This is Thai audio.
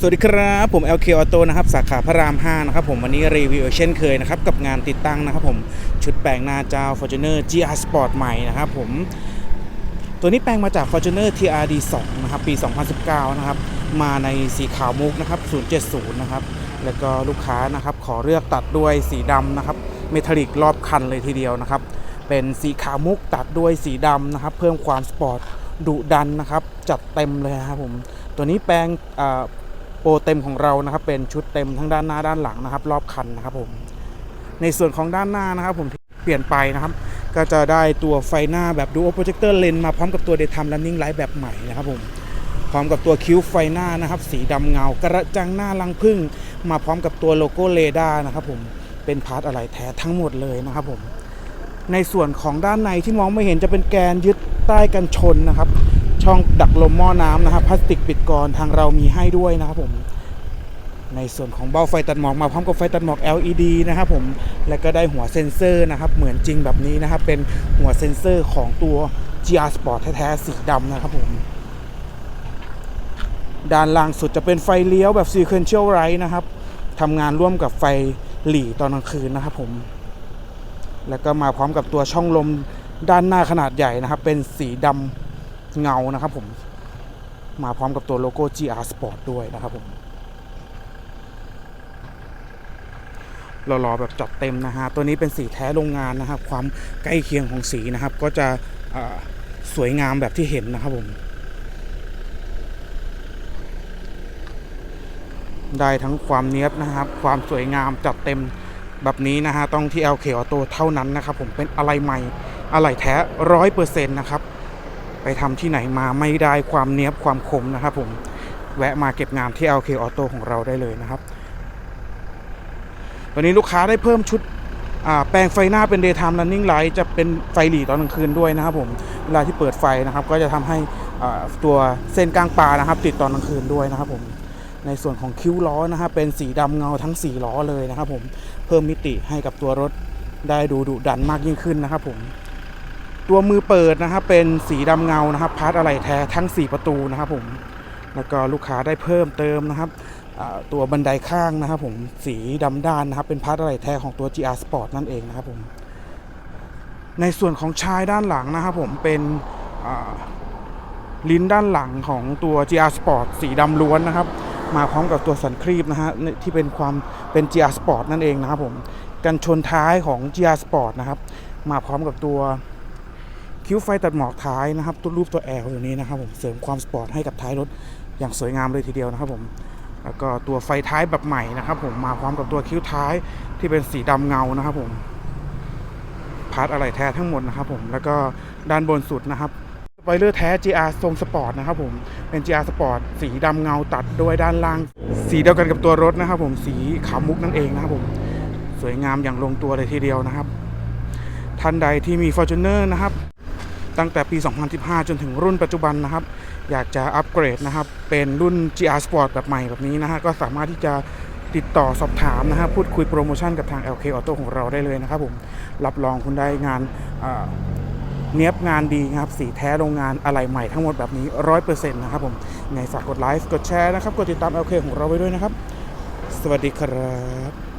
สวัสดีครับ ผม LK Auto นะครับสาขาพระราม 5 นะครับผมวันนี้รีวิวเช่นเคยนะครับ กับงานติดตั้งนะครับผมชุดแปลงหน้าเจ้า Fortuner GR Sport ใหม่นะครับผมตัวนี้แปลงมาจาก Fortuner TRD 2นะครับปี 2019 นะครับ มาในสีขาวมุกนะครับ 070 นะครับ แล้วก็ลูกค้านะครับ ขอเลือกตัดด้วยสีดำนะครับเมทัลลิกรอบคันเลยทีเดียวนะครับ เป็นสีขาวมุกตัดด้วยสีดำนะครับ เพิ่มความสปอร์ตดุดันนะครับ จัดเต็มเลยนะครับผมตัวนี้แปลงอ่า ปรเต็มของเรานะครับ เป็นชุดเต็มทั้งด้านหน้าด้านหลังนะครับ รอบคันนะครับผมในส่วนของด้านหน้านะครับ ผมเปลี่ยนไปนะครับ ก็จะได้ตัวไฟหน้าแบบ Dual Projector Lens มาพร้อมกับตัว Daytime Running Light แบบใหม่นะครับผมพร้อมกับตัวคิ้วไฟหน้านะครับ สีดำเงากระจังหน้าลังพึ่ง มาพร้อมกับตัวโลโก้เรดาร์นะครับผมเป็นพาร์ทอะไรแท้ทั้งหมดเลยนะครับผมในส่วนของด้านในที่มองไม่เห็นจะเป็นแกนยึดใต้กันชนนะครับ ช่องดักลมหม้อน้ำนะครับพลาสติกปิดกรทางเรามีให้ด้วยนะครับผมในส่วนของเบ้าไฟตัดหมอกมาพร้อมกับไฟตัดหมอก LED นะครับผมและก็ได้หัวเซ็นเซอร์นะครับ เหมือนจริงแบบนี้นะครับ เป็นหัวเซ็นเซอร์ของตัว GR Sport แท้ๆสีดำนะครับผมด้านล่างสุดจะเป็นไฟเลี้ยวแบบ Sequential Light นะครับทำงานร่วมกับไฟหลีตอนกลางคืนนะครับผม แล้วก็มาพร้อมกับตัวช่องลมด้านหน้าขนาดใหญ่นะครับ เป็นสีดำ เงานะครับผม มาพร้อมกับตัวโลโก้ GR Sport ด้วยนะครับผมรารอแบบจัดเต็มนะฮะ ตัวนี้เป็นสีแท้โรงงานนะครับ ความใกล้เคียงของสีนะครับ ก็จะสวยงามแบบที่เห็นนะครับผม ได้ทั้งความเนี้ยบนะครับ ความสวยงามจัดเต็มแบบนี้นะฮะ ต้องที่ LK Auto เท่านั้นนะครับผม เป็นอะไรใหม่ อะไรแท้ร้อยเปอร์เซ็นต์นะครับ ไปทำที่ไหนมาไม่ได้ความเนี้ยบความคมนะครับผมแวะมาเก็บงานที่ LK Auto ของเราได้เลยนะครับวันนี้ลูกค้าได้เพิ่มชุดแปลงไฟหน้าเป็น daytime running light จะเป็นไฟหลีตอนกลางคืนด้วยนะครับผม เวลาที่เปิดไฟนะครับ ก็จะทำให้ตัวเส้นกลางปลานะครับ ติดตอนกลางคืนด้วยนะครับผม ในส่วนของคิ้วล้อนะครับเป็นสีดำเงาทั้ง 4 ล้อเลยนะครับผม เพิ่มมิติให้กับตัวรถได้ดูดุดันมากยิ่งขึ้นนะครับผม ตัวมือเปิดนะครับเป็นสีดำเงานะครับพาร์ทอะไรแท้ทั้ง 4 ประตูนะครับผมแล้วก็ลูกค้าได้เพิ่มเติมนะครับตัวบันไดข้างนะครับผมสีดำด้านนะครับเป็นพาร์ทอะไรแท้ของตัว GR Sport นั่นเองนะครับผมในส่วนของชายด้านหลังนะครับผมเป็นลิ้นด้านหลังของตัว GR Sport สีดำล้วนนะครับ มาพร้อมกับตัวสันครีบนะฮะที่เป็นความเป็น GR Sport นั่นเองนะครับผมกันชนท้ายของ GR Sport นะครับ มาพร้อมกับตัว คิ้วไฟตัดหมอกท้ายนะครับตัวรูปตัวแอลตัวนี้นะครับผมเสริมความสปอร์ตให้กับท้ายรถอย่างสวยงามเลยทีเดียวนะครับผมแล้วก็ตัวไฟท้ายแบบใหม่นะครับผมมาพร้อมกับตัวคิ้วท้ายที่เป็นสีดำเงานะครับผมพาร์ทอะไรแท้ทั้งหมดนะครับผมแล้วก็ด้านบนสุดนะครับสปอยเลอร์แท้ GR ทรงสปอร์ตนะครับผมเป็น GR Sport สีดำเงาตัดด้วยด้านล่าง สีเดียวกันกับตัวรถนะครับผมสีขาวมุกนั่นเองนะครับผมสวยงามอย่างลงตัวเลยทีเดียวนะครับ ท่านใดที่มี Fortuner นะครับ ตั้งแต่ปี 2015 จนถึงรุ่นปัจจุบันนะครับ อยากจะอัปเกรดนะครับ เป็นรุ่น GR Sport แบบใหม่แบบนี้นะฮะก็สามารถที่จะติดต่อสอบถามนะฮะพูดคุยโปรโมชั่นกับทาง LK Auto ของเราได้เลยนะครับผมรับรองคุณได้งานเนียบงานดีนะครับ สีแท้โรงงานอะไรใหม่ทั้งหมดแบบนี้ร้อยเปอร์เซ็นต์นะครับผมไงฝากกดไลค์กดแชร์นะครับ กดติดตาม LK ของเราไว้ด้วยนะครับ สวัสดีครับ